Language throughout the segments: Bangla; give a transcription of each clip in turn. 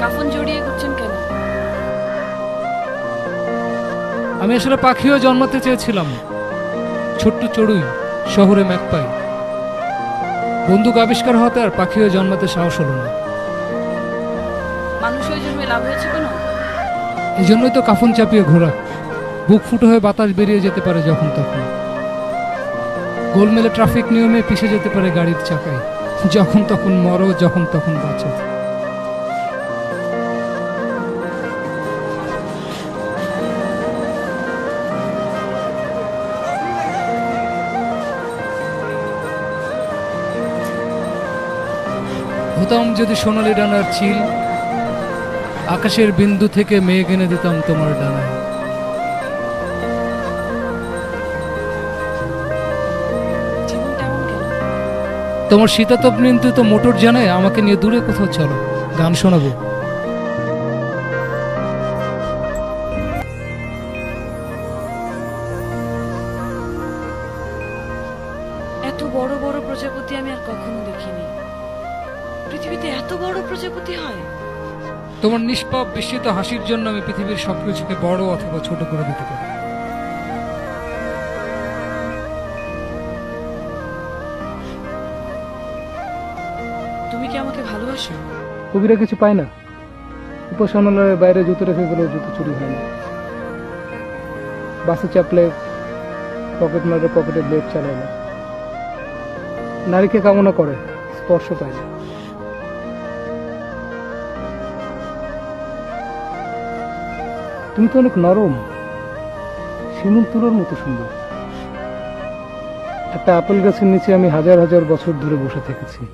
কাফন জড়িয়ে ঘুরছেন কেন? আমি আসলে পাখিও জন্মাতে চেয়েছিলাম। ছোট্ট চড়ুই শহরে ম্যাকপাই। বন্দুক আবিষ্কার হতে আর পাখিও জন্মাতে সাহস হলো না। মানুষ ওই জন্মে লাভ হয়েছে কোনো? এই জন্যই তো কাফন চাপিয়ে ঘোরা বুক ফুটো হয়ে বাতাস বেরিয়ে যেতে পারে যখন তখন। গোলমেলে ট্রাফিক নিয়মে পিষে যেতে পারে গাড়ির চাকায়। যখন তখন মরো যখন তখন বাঁচো। হতাম যদি সোনালি ডানার চিল আকাশের বিন্দু থেকে মেঘ এনে দিতাম তোমার ডানায় তোমার শীতাতপ নিয়ন্ত্রিত মোটর জানায় আমাকে নিয়ে দূরে কোথাও চলো গান শোনাবো। এত বড় বড় প্রজাপতি আমি আর কখনো দেখিনি। পৃথিবীতে এত বড় প্রজাপতি হয়? তোমার নিষ্পাপ বিস্মিত হাসির জন্য আমি পৃথিবীর সবকিছুকে বড় অথবা ছোট করে দিতে পারি। তুমি কি আমাকে ভালোবাসো? কবিরা কিছু পায় না। উপাসনালয়ের বাইরে জুতো রেখে গেলেও জুতো চুরি হয় না। বাসে চাপলে পকেট মারে পকেটে ব্লেড চালায় না। নারীকে কামনা করে স্পর্শ পায় না। তুমি তো অনেক নরম। শিমুল তুলোর মতো সুন্দর। একটা আপেল গাছের নিচে আমি হাজার হাজার বছর ধরে বসে থেকেছি।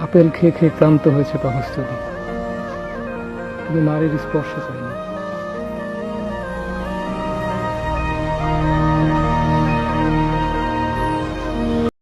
আপেল খেয়ে খেয়ে ক্লান্ত হয়েছে পাকস্থলী। তুমি নারীর স্পর্শ চাই না।